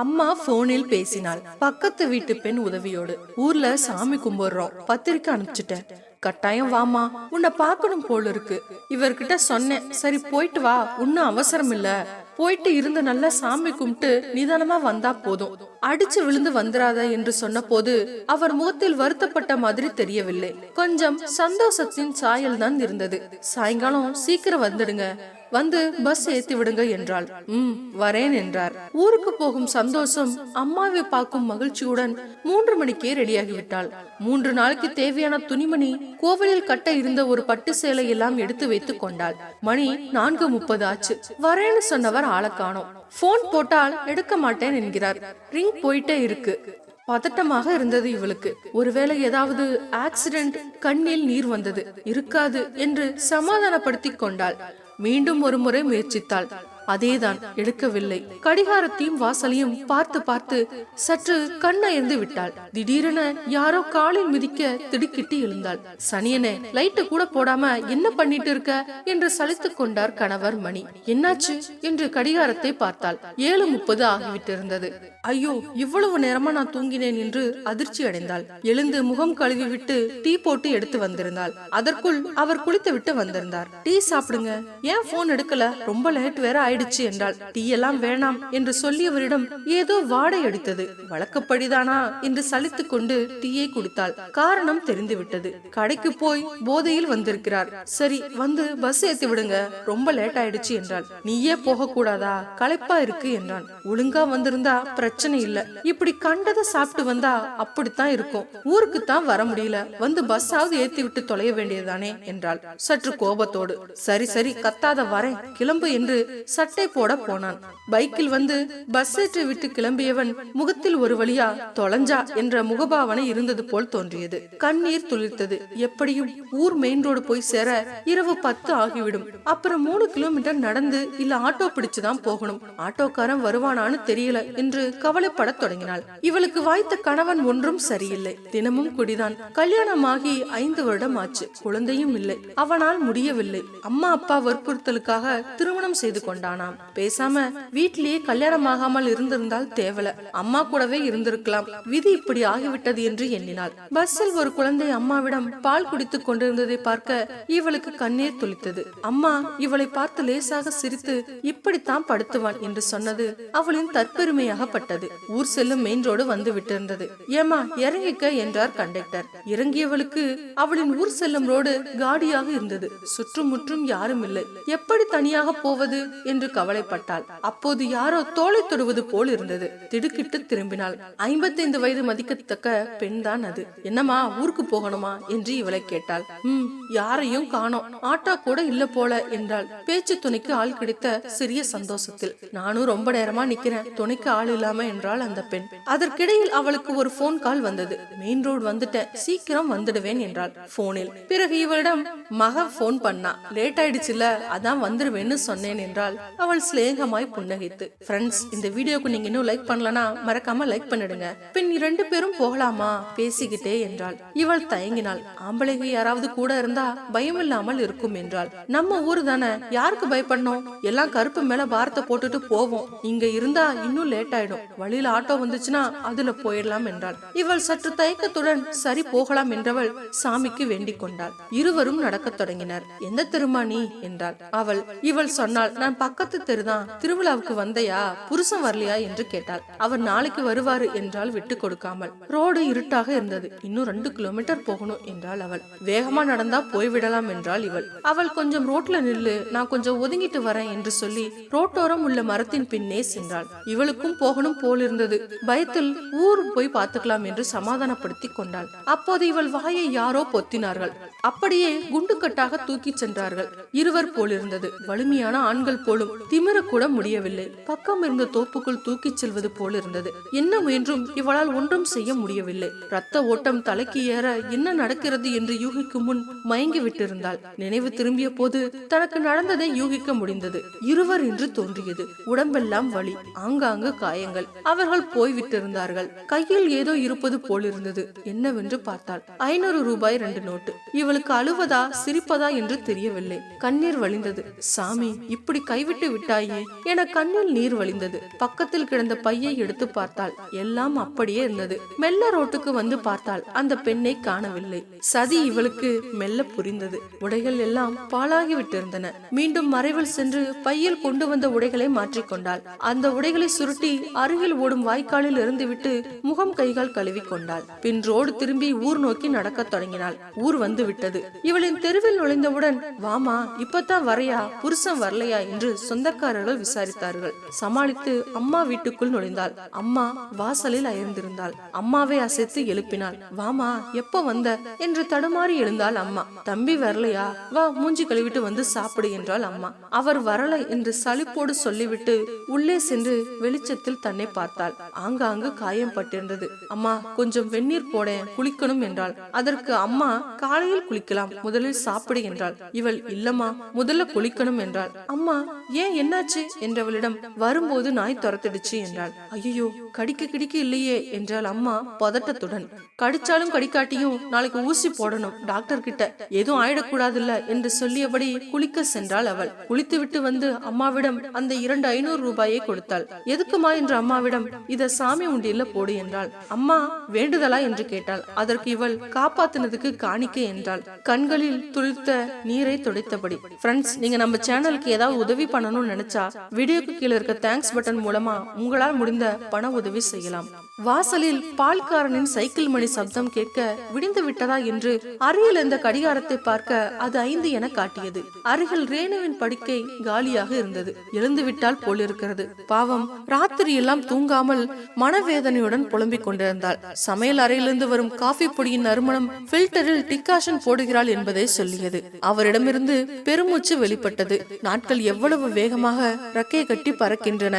அம்மா போனில் பேசினாள். பக்கத்து வீட்டு பெண் உதவியோடு ஊர்ல சாமி கும்பிடுறோம் பத்திரிக்கை அனுப்பிச்சிட்டேன். கட்டாயம் வாமா உன்னை பார்க்கணும் போல இருக்கு. இவர்கிட்ட சொன்னேன் சரி போயிட்டு வா உன்னும் அவசரம் இல்ல போயிட்டு இருந்து நல்லா சாமி கும்பிட்டு நிதானமா வந்தா போதும். அடிச்சு விழுந்து வந்துராத என்று சொன்னபோது அவர் முகத்தில் வருத்தப்பட்ட மாதிரி தெரியவில்லை. கொஞ்சம் சந்தோஷத்தின் சாயல் தான் இருந்தது. சாயங்காலம் சீக்கிரம் வந்துடுங்க. வந்து பஸ் ஏத்தி விடுங்க என்றாள். ம் வரேன் என்றார். ஊருக்கு போகும் சந்தோஷம் அம்மாவை பார்க்கும் மகிழ்ச்சியுடன் மூன்று மணிக்கே ரெடியாகிவிட்டாள். மூன்று நாளைக்கு தேவையான துணிமணி கோவிலில் கட்ட இருந்த ஒரு பட்டு சேலை எல்லாம் எடுத்து வைத்துக் கொண்டாள். மணி நான்கு முப்பது ஆச்சு. வரேன்னு சொன்னவர் ஆளை காணோம். போன் போட்டால் எடுக்க மாட்டேன் என்கிறார். ரிங் போயிட்டே இருக்கு. பதட்டமாக இருந்தது இவளுக்கு. ஒருவேளை ஏதாவது ஆக்சிடென்ட் கண்ணில் நீர் வந்தது. இருக்காது என்று சமாதானப்படுத்திக் கொண்டாள். மீண்டும் ஒரு முறை முயற்சித்தாள். அதேதான் எடுக்கவில்லை. கடிகாரத்தையும் வாசலையும் பார்த்து பார்த்து சற்று கண்ணயர்ந்து விட்டாள். திடீரென யாரோ காலில் மிதிக்க திடுக்கிட்டு எழுந்தாள். சனியனே லைட்டு கூட போடாம என்ன பண்ணிட்டு இருக்க? என்று சலித்துக் கொண்டார் கணவர் மணி. என்னாச்சு? என்று கடிகாரத்தை பார்த்தாள். ஏழு முப்பது ஆகிவிட்டிருந்தது. ஐயோ இவ்வளவு நேரமா நான் தூங்கினேன் என்று அதிர்ச்சி அடைந்தாள். எழுந்து முகம் கழுவி விட்டு டீ போட்டு எடுத்து வந்திருந்தாள். அதற்குள் அவர் குளித்து விட்டு வந்திருந்தார். டீ சாப்பிடுங்க. ஏன் போன் எடுக்கல? ரொம்ப லேட் வேற ஆயிடுச்சு என்றாள் டீ எல்லாம் வேணாம் என்று சொல்லியவரிடம் ஏதோ வாடை அடித்தது. வழக்கப்படிதானா என்று சலித்துக் கொண்டு டீயை குடித்தாள். காரணம் தெரிந்துவிட்டது. கடைக்கு போய் போதையில் வந்திருக்கிறார். சரி வந்து பஸ் ஏத்தி விடுங்க. ரொம்ப லேட் ஆயிடுச்சு என்றாள். நீயே போக கூடாதா களைப்பா இருக்கு என்றான். ஒழுங்கா வந்திருந்தா பிரச்சனை இல்ல. இப்படி கண்டதை சாப்பிட்டு வந்தா அப்படித்தான் இருக்கும். ஊருக்கு தான் வர முடியல. வந்து பஸ்ஸாவது ஏத்தி விட்டு தொலைய வேண்டியதுதானே என்றாள். சற்று கோபத்தோடு. சரி சரி கத்தாத வரேன். கிளம்பு என்று சட்டை போட போனான். பைக்கில் வந்து பஸ் ஏற்றி விட்டு கிளம்பியவன் முகத்தில் ஒரு வழியா தொலைஞ்சா என்ற முகபாவனை இருந்தது போல் தோன்றியது. கண்ணீர் துளிர்த்தது. எப்படியும் ஊர் மெயின் ரோடு போய் சேர இரவு பத்து ஆகிவிடும். அப்புறம் மூணு கிலோமீட்டர் நடந்து இல்ல ஆட்டோ பிடிச்சுதான் போகணும். ஆட்டோக்காரன் வருவானான்னு தெரியல என்று கவலைப்படத் தொடங்கினாள். இவளுக்கு வாய்த்த கணவன் ஒன்றும் சரியில்லை. தினமும் குடிதான். கல்யாணமாகி ஐந்து வருடம் ஆச்சு குழந்தையும் இல்லை. அவனால் முடியவில்லை. அம்மா அப்பா வற்புறுத்தலுக்காக திருமணம் செய்து கொண்டானாம் பேசாம வீட்டிலேயே கல்யாணம் ஆகாமல் இருந்திருந்தால் தேவல. அம்மா கூடவே இருந்திருக்கலாம். விதி இப்படி ஆகிவிட்டது என்று எண்ணினாள். பஸ்ஸில் ஒரு குழந்தை அம்மாவிடம் பால் குடித்துக் கொண்டிருந்ததை பார்க்க இவளுக்கு கண்ணீர் துளித்தது. அம்மா இவளை பார்த்து லேசாக சிரித்து இப்படித்தான் படுத்துவான் என்று சொன்னது அவளின் தற்பெருமையாகப்பட்டது. ஊர் செல்லும் மெயின் ரோடு வந்து விட்டிருந்தது. ஏமா இறங்கிக்க என்றார் கண்டக்டர். இறங்கியவளுக்கு அவளின் ஊர் செல்லும் ரோடு காடியாக இருந்தது. சுற்றுமுற்றும் யாரும் இல்லை எப்படி தனியாக போவது? என்று கவலைப்பட்டாள். அப்போது யாரோ தோலை தொடுவது போல் இருந்தது. திடுக்கிட்டு திரும்பினாள். ஐம்பத்தைந்து வயது மதிக்கத்தக்க பெண் தான் அது. என்னம்மா ஊருக்கு போகணுமா? என்று இவளை கேட்டாள். உம் யாரையும் காணோம். ஆட்டோ கூட இல்ல போல என்றாள். பேச்சு துணைக்கு ஆள் கிடைத்த சிறிய சந்தோஷத்தில். நானும் ரொம்ப நேரமா நிக்கிறேன். துணைக்கு ஆள் இல்லாம என்றாள் அந்த பெண். அதற்கிடையில் அவளுக்கு ஒரு போன் கால் வந்தது. மெயின் ரோடு வந்துட்டேன். சீக்கிரம் வந்துடுவேன் என்றாள். போனில் பிறகு இவளிடம் மக போன் பண்ணா. லேட் ஆயிடுச்சுல. அதான் வந்துருவேன்னு சொன்னேன் என்றால் அவள் சிலேகமாய் புன்னகைத்து ஃப்ரெண்ட்ஸ் இந்த வீடியோக்கு நீங்க இன்னும் லைக் பண்ணலனா மறக்காம லைக் பண்ணிடுங்க. பின் இரண்டு பேரும் போகலாமா? பேசிக்கிட்டே என்றாள். இவள் தயங்கினாள். ஆம்பளைக்கு யாராவது கூட இருந்தா பயம் இல்லாமல் இருக்கும் என்றாள். நம்ம ஊரு தானே. யாருக்கு பயப்படணும்? எல்லாம் கருப்பு மேல பாரத்தை போட்டுட்டு போவோம். இங்க இருந்தா இன்னும் லேட் ஆயிடும். வழியில ஆட்டோ வந்துச்சுன்னா அதுல போயிடலாம் என்றாள். இவள் சற்று தயக்கத்துடன் சரி போகலாம் என்றவள் சாமிக்கு வேண்டிக் கொண்டாள். இருவரும் நடக்கத் தொடங்கினர். எந்த தெருமா நீ? என்றாள். அவள் இவள் சொன்னாள் நான் பக்கத்து தெருதான் திருவிழாவுக்கு வந்தையா? புருஷன் வரலையா? என்று கேட்டாள். அவர் நாளைக்கு வருவாரு என்றால் விட்டு கொடுக்காமல். ரோடு இருட்டாக இருந்தது. இன்னும் ரெண்டு கிலோமீட்டர் போகணும் என்றாள் அவள். வேகமா நடந்தா போய்விடலாம் என்றாள் இவள். அவள் கொஞ்சம் ரோட்ல நில்லு. நான் கொஞ்சம் ஒதுங்கிட்டு வரேன் என்று சொல்லி ரோட்டோரம் உள்ள மரத்தின் பின்னே சென்றாள். இவளுக்கும் போகணும் போலிருந்தது பயத்தில் ஊர் போய் பார்த்துக்கலாம் என்று சமாதானப்படுத்தி கொண்டாள். அப்போது இவள் வாயை யாரோ பொத்தினார்கள். அப்படியே குண்டுக்கட்டாக தூக்கி சென்றார்கள். இருவர் போலிருந்தது வலிமையான ஆண்கள் போலும் திமிர கூட முடியவில்லை. பக்கம் இருந்த தோப்புக்குள் தூக்கிச் செல்வது போல் இருந்தது. என்ன முயன்றும் இவளால் ஒன்றும் செய்ய முடியவில்லை. ரத்த ஓட்டம் தலைக்கு ஏற என்ன நடக்கிறது என்று யூகிக்கும் முன் மயங்கி விட்டிருந்தாள். நினைவு திரும்பிய போது தனக்கு நடந்ததை யூகிக்க முடிந்தது. இருவர் என்று தோன்றியது. உடம்பெல்லாம் வலி ஆங்காங்கு காயங்கள். அவர்கள் போய்விட்டிருந்தார்கள். கையில் ஏதோ இருப்பது போலிருந்தது என்னவென்று பார்த்தாள். ஐநூறு ரூபாய் ரெண்டு நோட்டு. இவளுக்கு அழுவதா சிரிப்பதா என்று தெரியவில்லை. கண்ணீர் வழிந்தது. சாமி இப்படி கைவிட்டு கேட்டு விட்டாயே. என கண்ணில் நீர் வழிந்தது. பக்கத்தில் கிடந்த பையை எடுத்து பார்த்தாள். எல்லாம் அப்படியே இருந்தது. மெல்ல ரோட்டுக்கு வந்து பார்த்தாள். அந்த பெண்ணை காணவில்லை. சதி இவளுக்கு மெல்ல புரிந்தது. உடைகள் எல்லாம் பாழாகி விட்டிருந்தன. மீண்டும் மறைவில் சென்று பையில் கொண்டு வந்த உடைகளை மாற்றிக்கொண்டாள் அந்த உடைகளை சுருட்டி அருகில் ஓடும் வாய்க்காலில் இருந்துவிட்டு முகம் கைகால் கழுவி கொண்டாள். பின் ரோடு திரும்பி ஊர் நோக்கி நடக்கத் தொடங்கினாள். ஊர் வந்து விட்டது. இவளின் தெருவில் நுழைந்தவுடன் வாமா இப்பதான் வரையா? புருஷன் வரலையா? என்று சொந்தக்காரர்கள் விசாரித்தார்கள். சமாளித்து அம்மா வீட்டுக்குள் நுழைந்தாள். அம்மா வாசலில் அயர்ந்திருந்தாள் அம்மாவை அசைத்து எழுப்பினாள். வாமா எப்ப வந்த? என்று தடுமாறி எழுந்தாள் அம்மா. தம்பி வரலையா? வா மூஞ்சி கழுவிட்டு வந்து சாப்பிடு என்றாள் அம்மா. அவர் வரல என்று சலிப்போடு சொல்லிவிட்டு உள்ளே சென்று வெளிச்சத்தில் தன்னை பார்த்தாள். ஆங்காங்கு காயம் பட்டிருந்தது. அம்மா கொஞ்சம் வெந்நீர் போட குளிக்கணும் என்றாள். அதற்கு அம்மா காலையில் குளிக்கலாம். முதலில் சாப்பிடு என்றாள். இவள் இல்லம்மா முதல்ல குளிக்கணும் என்றாள். அம்மா ஏன் என்னாச்சு? என்றவளிடம் வரும்போது நாய் துரத்திடுச்சு என்றாள். ஐயோ கடிக்க கிடிக்க இல்லையே என்றாள் அம்மா பதட்டத்துடன். கடிச்சாலும் கடிக்காட்டியும் நாளைக்கு ஊசி போடணும் டாக்டர் கிட்ட. எதுவும் ஆயிடக்கூடாதுல்ல என்று சொல்லியபடி குளிக்க சென்றாள் அவள். குளித்துவிட்டு வந்து அம்மாவிடம் அந்த இரண்டு ஐநூறு ரூபாயை கொடுத்தாள். எதுக்குமா? என்று அம்மாவிடம் இத சாமி உண்டியில போடு என்றாள். அம்மா வேண்டுதலா? என்று கேட்டாள். அதற்கு இவள் காப்பாத்தினதுக்கு காணிக்கை என்றாள். கண்களில் துளிர்த்த நீரை துடைத்தபடி. ஃப்ரெண்ட்ஸ் நீங்க நம்ம சேனலுக்கு ஏதாவது உதவி பண்ணணும் பண்ணணும்னு நினைச்சா வீடியோக்கு கீழே இருக்க தேங்க்ஸ் பட்டன் மூலமா உங்களால் முடிந்த பண உதவி செய்யலாம். வாசலில் பால்காரனின் சைக்கிள் மணி சப்தம் கேட்க விடிந்து விட்டதா என்று அருகில் இருந்த கடிகாரத்தை பார்க்க அது ஐந்து என காட்டியது. அருகில் ரேணுவின் படுக்கை காலியாக இருந்தது. எழுந்துவிட்டால் போலிருக்கிறது. பாவம் ராத்திரி எல்லாம் தூங்காமல் மனவேதனையுடன் புலம்பிக் கொண்டிருந்தாள். சமையல் அறையிலிருந்து வரும் காஃபி பொடியின் நறுமணம் ஃபில்டரில் டிகாஷன் போடுகிறாள் என்பதை சொல்லியது. அவரிடமிருந்து பெருமூச்சு வெளிப்பட்டது. நாட்கள் எவ்வளவு வேகமாக ரக்கை கட்டி பறக்கின்றன.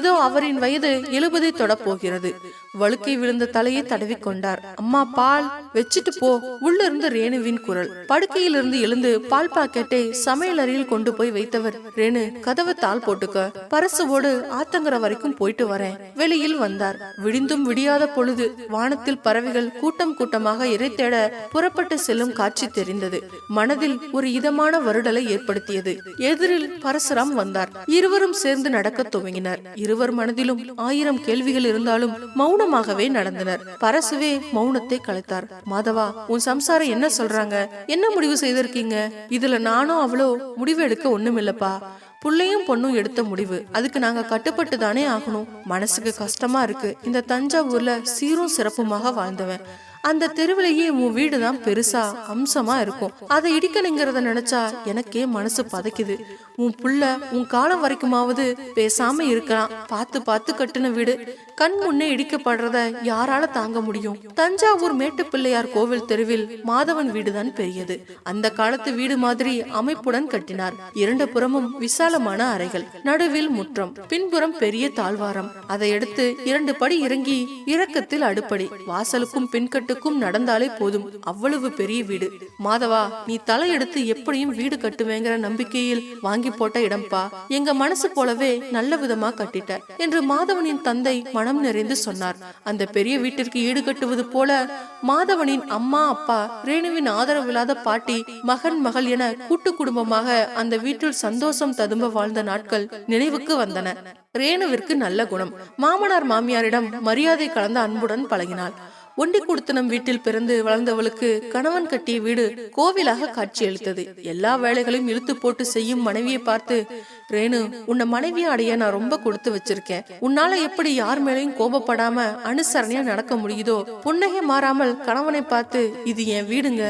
இதோ அவரின் வயது எழுபதை தொடப்போகிறது. வழுக்கை விழுந்த தலையை தடவி கொண்டார் அம்மா பால் வச்சிட்டு போ. உள்ள இருந்து ரேணுவின் குரல். படுக்கையிலிருந்து எழுந்து பால் பாக்கெட்டை சமையல் அறையில் கொண்டு போய் வைத்தவர். ரேணு கதவை தாள் போட்டுக்க. பரசுவோடு ஆத்தங்கர வரைக்கும் போயிட்டு வரேன். வெளியில் வந்தார். விடிந்தும் விடியாத பொழுது வானத்தில் பறவைகள் கூட்டம் கூட்டமாக இறை தேட புறப்பட்டு செல்லும் காட்சி தெரிந்தது. மனதில் ஒரு இதமான வருடலை ஏற்படுத்தியது. எதிரில் பரசுராம் வந்தார். இருவரும் சேர்ந்து நடக்க துவங்கினர். இருவர் மனதிலும் ஆயிரம் கேள்விகள் இருந்தாலும் மௌனமாகவே நடந்தனர். பரசுவே மௌனத்தை கலைத்தார். மாதவா உன் சம்சாரம் என்ன சொல்றாங்க? என்ன முடிவு செய்திருக்கீங்க? இதுல நானும் அவ்வளோ முடிவு எடுக்க ஒண்ணும் இல்லப்பா புள்ளையும் பொண்ணும் எடுத்த முடிவு. அதுக்கு நாங்க கட்டுப்பட்டு தானே ஆகணும். மனசுக்கு கஷ்டமா இருக்கு. இந்த தஞ்சாவூர்ல சீரும் சிறப்புமாக வாழ்ந்தவன். அந்த தெருவிலேயே உன் வீடு தான் பெருசா அம்சமா இருக்கும். அதை இடிக்கணுங்கிறத நினைச்சா எனக்கே மனசு பதைக்குது. உன் புள்ள உன் காலம் வரைக்குமாவது பேசாம இருக்கலாம். பார்த்து பார்த்து கட்டின வீடு. கண் முன்னே இடிக்கப்படுறத யாரால தாங்க முடியும். தஞ்சாவூர் மேட்டுப்பிள்ளையார் கோவில் தெருவில் மாதவன் வீடுதான் பெரியது. அந்த காலத்து வீடு மாதிரி அமைப்புடன் கட்டினார். இரண்டு புறமும் விசாலமான அறைகள். நடுவில் முற்றம். பின்புறம் பெரிய தாழ்வாரம். அதை எடுத்து இரண்டு படி இறங்கி இறக்கத்தில் அடுப்படி. வாசலுக்கும் பின்கட்டுக்கும் நடந்தாலே போதும். அவ்வளவு பெரிய வீடு. மாதவா நீ தலையெடுத்து எப்படியும் வீடு கட்டுவேங்கிற நம்பிக்கையில் வாங்கி போட்ட இடம்பா எங்க மனசு போலவே நல்ல விதமா கட்டிட்ட என்று மாதவனின் தந்தை மனம் நிறைந்து சொன்னார். அந்த பெரிய வீட்டிற்கு ஈடு கட்டுவது போல மாதவனின் அம்மா அப்பா ரேணுவின் ஆதரவில்லாத பாட்டி மகன் மகள் என கூட்டு குடும்பமாக அந்த வீட்டில் சந்தோஷம் ததும்ப வாழ்ந்த நாட்கள் நினைவுக்கு வந்தன. ரேணுவிற்கு நல்ல குணம். மாமனார் மாமியாரிடம் மரியாதை கலந்த அன்புடன் பழகினாள். ஒண்டி குடுத்தனம் வீட்டில் பிறந்து வளர்ந்தவளுக்கு கணவன் கட்டிய வீடு கோவிலாக காட்சியளித்தது. எல்லா வேலைகளையும் இழுத்து போட்டு செய்யும் மனைவியை பார்த்து ரேணு உன்னை மனைவியை அடைய நான் ரொம்ப கொடுத்து வச்சிருக்கேன். உன்னால எப்படி யார் மேலையும் கோபப்படாம அனுசரணையா நடக்க முடியுதோ புன்னகை மாறாமல் கணவனை பார்த்து இது என் வீடுங்க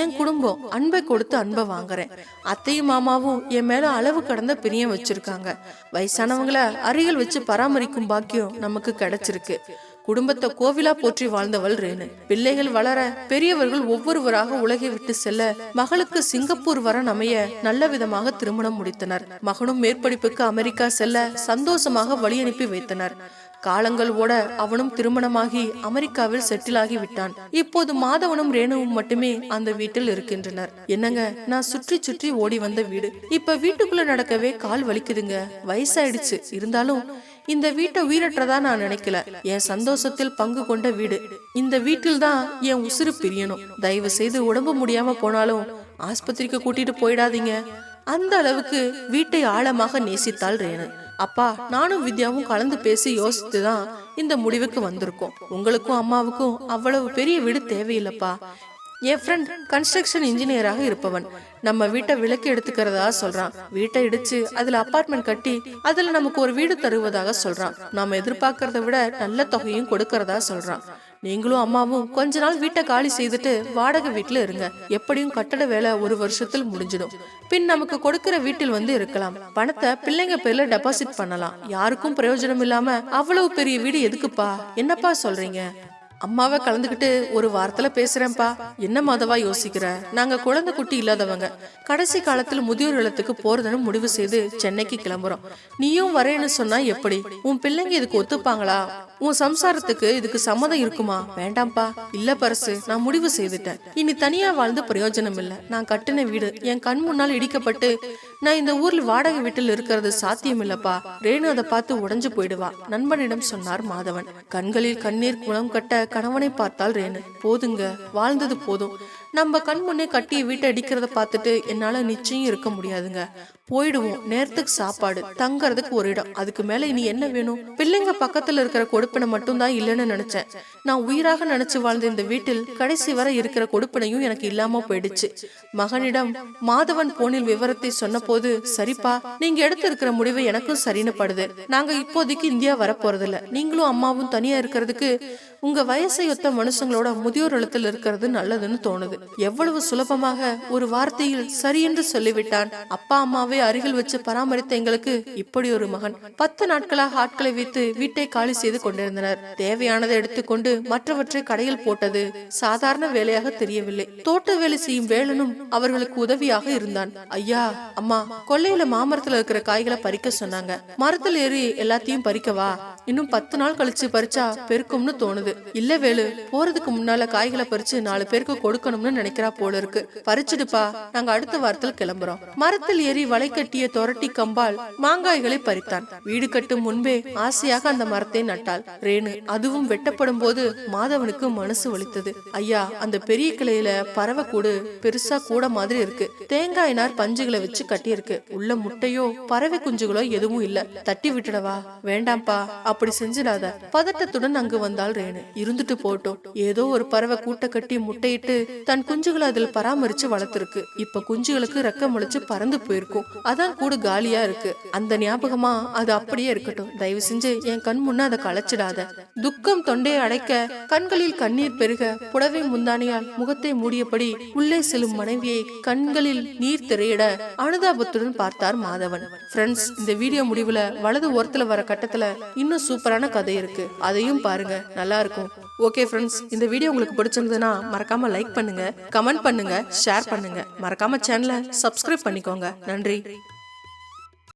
என் குடும்பம் அன்பை கொடுத்து அன்பை வாங்குறேன். அத்தையும் மாமாவும் என் மேல அளவு கடந்த பிரியம் வச்சிருக்காங்க. வயசானவங்கள அருகில் வச்சு பராமரிக்கும் பாக்கியம் நமக்கு கிடைச்சிருக்கு. குடும்பத்தை கோவிலா போற்றி வாழ்ந்தவள் ரேணு. பிள்ளைகள் வளர பெரியவர்கள் ஒவ்வொருவராக உலகை விட்டு செல்ல மகளுக்கு சிங்கப்பூர் வர அமைய நல்ல விதமாக திருமணம் முடித்தனர். மகனும் மேற்படிப்புக்கு அமெரிக்கா செல்ல சந்தோஷமாக வழி அனுப்பி வைத்தனர். காலங்கள் ஓட அவனும் திருமணமாகி அமெரிக்காவில் செட்டில் ஆகி விட்டான். இப்போது மாதவனும் ரேணுவும் மட்டுமே அந்த வீட்டில் இருக்கின்றனர். என்னங்க? நான் சுற்றி சுற்றி ஓடி வந்த வீடு. இப்ப வீட்டுக்குள்ள நடக்கவே கால் வலிக்குதுங்க. வயசாயிடுச்சு. இருந்தாலும் இந்த வீட்டை உயிரற்றதா நான் நினைக்கல. என் சந்தோஷத்தில் பங்கு கொண்ட வீடு. இந்த வீட்டில் தான் என் உசுறு பிரியணும். தயவு செய்து உடம்பு முடியாம போனாலும் ஆஸ்பத்திரிக்கு கூட்டிட்டு போயிடாதீங்க. அந்த அளவுக்கு வீட்டை ஆழமாக நேசித்தாள் ரேணு. அப்பா நானும் வித்யாவும் கலந்து பேசி யோசித்து தான் இந்த முடிவுக்கு வந்திருக்கோம். உங்களுக்கும் அம்மாவுக்கும் அவ்வளவு பெரிய வீடு தேவையில்லைப்பா. என் ஃப்ரெண்ட் கன்ஸ்ட்ரக்ஷன் இன்ஜினியராக இருப்பவன். நம்ம வீட்டை விலக்கி எடுத்துக்கிறதா சொல்றான். வீட்டை இடிச்சு அதுல அபார்ட்மெண்ட் கட்டி அதுல நமக்கு ஒரு வீடு தருவதாக சொல்றான். நாம எதிர்பார்க்கறத விட நல்ல தொகையும் கொடுக்கறதா சொல்றான். நீங்களும் அம்மாவும் கொஞ்ச நாள் வீட்டை காலி செய்துட்டு வாடகை வீட்டுல இருங்க. எப்படியும் கட்டட வேலை ஒரு வருஷத்தில் முடிஞ்சிடும். பின் நமக்கு கொடுக்கிற வீட்டில் வந்து இருக்கலாம். பணத்தை பிள்ளைங்க பேர்ல டெபாசிட் பண்ணலாம். யாருக்கும் பிரயோஜனம் இல்லாம அவ்வளவு பெரிய வீடு எதுக்குப்பா? என்னப்பா சொல்றீங்க? அம்மாவை கலந்துக்கிட்டு ஒரு வாரத்துல பேசுறேன்ப்பா. என்ன மாதவா யோசிக்கிற? நாங்க குழந்தை குட்டி இல்லாதவங்க. கடைசி காலத்துல முதியோர் இல்லத்துக்கு போறதுன்னு முடிவு செய்து சென்னைக்கு கிளம்புறோம். நீயும் வரேன்னு சொன்னா எப்படி? உன் பிள்ளைங்க இதுக்கு ஒத்துப்பாங்களா? உன் சம்சாரத்துக்கு இதுக்கு சம்மதம் இருக்குமா? வேண்டாம்ப்பா. இல்ல பரசு நான் முடிவு செய்துட்டேன். இனி தனியா வாழ்ந்து பிரயோஜனம் இல்ல நான் கட்டின வீடு என் கண் முன்னால் இடிக்கப்பட்டு நான் இந்த ஊர்ல வாடகை வீட்டில் இருக்கிறது சாத்தியம் இல்லப்பா ரேணு அதை பார்த்து உடஞ்சு போயிடுவா. நண்பனிடம் சொன்னார் மாதவன். கண்களில் கண்ணீர் குளம் கட்ட கணவனை பார்த்தால் ரேணு. போதுங்க. வாழ்ந்தது போதும். நம்ம கண் முன்னே கட்டிய வீட்டை அடிக்கிறத பார்த்துட்டு என்னால் நிச்சயம் இருக்க முடியாதுங்க. போயிடுவோம். நேரத்துக்கு சாப்பாடு. தங்கறதுக்கு ஒரு இடம். அதுக்கு மேல இனி என்ன வேணும்? பிள்ளைங்க பக்கத்துல இருக்கிற கொடுப்பினை மட்டும்தான் இல்லைன்னு நினைச்சேன். நான் உயிராக நினைச்சு வாழ்ந்த இந்த வீட்டில் கடைசி வரை இருக்கிற கொடுப்பினையும் எனக்கு இல்லாம போயிடுச்சு. மகனிடம் மாதவன் போனில் விவரத்தை சொன்னபோது சரிப்பா நீங்க எடுத்திருக்கிற முடிவு எனக்கும் சரின்னு படுது. நாங்க இப்போதைக்கு இந்தியா வரப்போறதில்ல. நீங்களும் அம்மாவும் தனியா இருக்கிறதுக்கு உங்க வயசை ஒத்த மனுஷங்களோட முதியோர் இல்லத்தில் இருக்கிறது நல்லதுன்னு தோணுது. எவ்வளவு சுலபமாக ஒரு வார்த்தையில் சரி என்று சொல்லிவிட்டான். அப்பா அம்மாவை அருகில் வச்சு பராமரித்த எங்களுக்கு இப்படி ஒரு மகன். பத்து நாட்களாக ஆட்களை வைத்து வீட்டை காலி செய்து கொண்டிருந்தனர். தேவையானதை எடுத்துக்கொண்டு மற்றவற்றை கடையில் போட்டது சாதாரண வேலையாக தெரியவில்லை. தோட்ட வேலை செய்யும் வேலனும் அவர்களுக்கு உதவியாக இருந்தான். ஐயா அம்மா கொல்லையில மாமரத்துல இருக்கிற காய்களை பறிக்க சொன்னாங்க. மரத்துல ஏறி எல்லாத்தையும் பறிக்கவா? இன்னும் பத்து நாள் கழிச்சு பறிச்சா பெருக்கும்னு தோணுது. இல்ல வேலு போறதுக்கு முன்னால காய்களை பறிச்சு நாலு பேருக்கு கொடுக்கணும்னு நினைக்கிறா போல இருக்கு. பறிச்சுடுப்பா. நாங்க அடுத்த வாரத்தில் கிளம்புறோம். மரத்தில் ஏறி வலை கட்டிய தொரட்டி கம்பால் மாங்காய்களை பறித்தான். வீடு கட்டும் முன்பே ஆசையாக அந்த மரத்தை நட்டாள். ரேணு அதுவும் வெட்டப்படும் போது மாதவனுக்கு மனசு வலித்தது. ஐயா அந்த பெரிய கிளையில பறவை கூடு பெருசா கூட மாதிரி இருக்கு. தேங்காய் நார் பஞ்சுகளை வச்சு கட்டியிருக்கு. உள்ள முட்டையோ பறவை குஞ்சுகளோ எதுவும் இல்ல. தட்டி விட்டுடவா? வேண்டாம்ப்பா. அப்படி செஞ்சிடாத. பதட்டத்துடன் அங்கு வந்தாள் ரேணு. இருந்துட்டு போட்டோம். ஏதோ ஒரு பறவை கூட்ட கட்டி முட்டையிட்டு தன் குஞ்சுகளை அதில் பராமரிச்சு வளர்த்துருக்கு. இப்ப குஞ்சுகளுக்கு ரெக்கம் முளைச்சு பறந்து போயிருக்கும். அதான் கூடு காலியா இருக்கு. அந்த ஞாபகமா அது அப்படியே இருக்கட்டும். தயவு செஞ்சு என் கண் முன்ன அதை களைச்சிடாத. துக்கம் தொண்டையை அடைக்க கண்களில் கண்ணீர் பெருக புடவை முந்தானியால் முகத்தை மூடியபடி உள்ளே செல்லும் மனைவியை கண்களில் நீர் திரையிட அனுதாபத்துடன் பார்த்தார் மாதவன். ஃப்ரெண்ட்ஸ் இந்த வீடியோ முடிவுல வலது ஓரத்துல வர கட்டத்துல இன்னும் சூப்பரான கதை இருக்கு. அதையும் பாருங்க. நல்லா இருக்கும். ஓகே ஃப்ரெண்ட்ஸ் இந்த வீடியோ உங்களுக்கு பிடிச்சிருந்ததுன்னா மறக்காம லைக் பண்ணுங்க கமெண்ட் பண்ணுங்க ஷேர் பண்ணுங்க. மறக்காம சேனலை சப்ஸ்கிரைப் பண்ணிக்கோங்க. நன்றி.